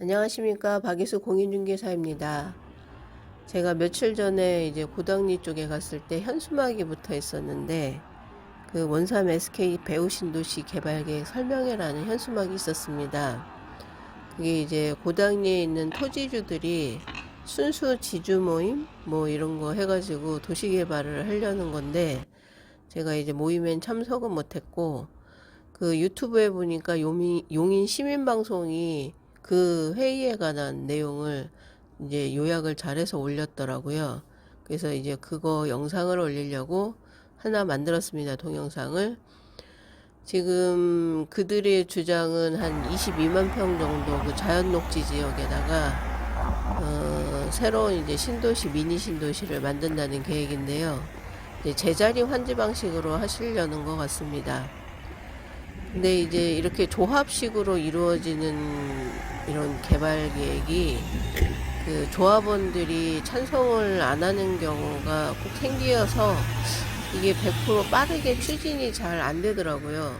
안녕하십니까 박예수 공인중개사입니다. 제가 며칠 전에 이제 고당리 쪽에 갔을 때 현수막이 붙어 있었는데 그 원삼 SK 배우신도시 개발계획 설명회라는 현수막이 있었습니다. 그게 이제 고당리에 있는 토지주들이 순수 지주 모임 뭐 이런 거 해가지고 도시 개발을 하려는 건데 제가 이제 모임엔 참석은 못했고 그 유튜브에 보니까 용인, 시민방송이 그 회의에 관한 내용을 이제 요약을 잘해서 올렸더라고요. 그래서 이제 그거 영상을 올리려고 하나 만들었습니다. 동영상을. 지금 그들의 주장은 한 22만 평 정도 그 자연 녹지 지역에다가 어, 새로운 이제 신도시 미니 신도시를 만든다는 계획인데요. 제자리 환지 방식으로 하시려는 것 같습니다. 근데 이제 이렇게 조합식으로 이루어지는 이런 개발 계획이 그 조합원들이 찬성을 안 하는 경우가 꼭 생기어서 이게 100% 빠르게 추진이 잘 안 되더라고요.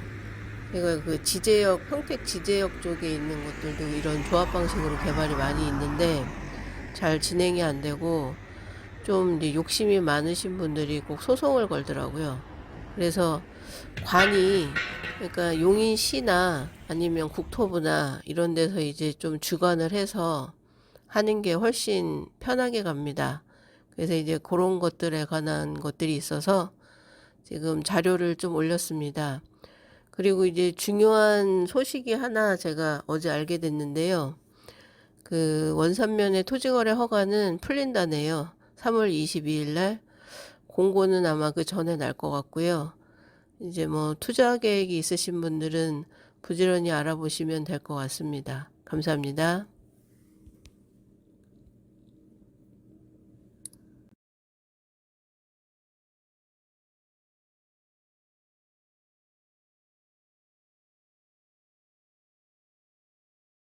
그러니까 그 지제역, 평택 지제역 쪽에 있는 것들도 이런 조합 방식으로 개발이 많이 있는데 잘 진행이 안 되고 좀 욕심이 많으신 분들이 꼭 소송을 걸더라고요. 그래서 관이 그러니까 용인시나 아니면 국토부나 이런 데서 이제 좀 주관을 해서 하는 게 훨씬 편하게 갑니다. 그래서 이제 그런 것들에 관한 것들이 있어서 지금 자료를 좀 올렸습니다. 그리고 이제 중요한 소식이 하나 제가 어제 알게 됐는데요. 그 원산면의 토지거래 허가는 풀린다네요. 3월 22일 날 공고는 아마 그 전에 날 것 같고요. 이제 뭐 투자 계획이 있으신 분들은 부지런히 알아보시면 될 것 같습니다. 감사합니다.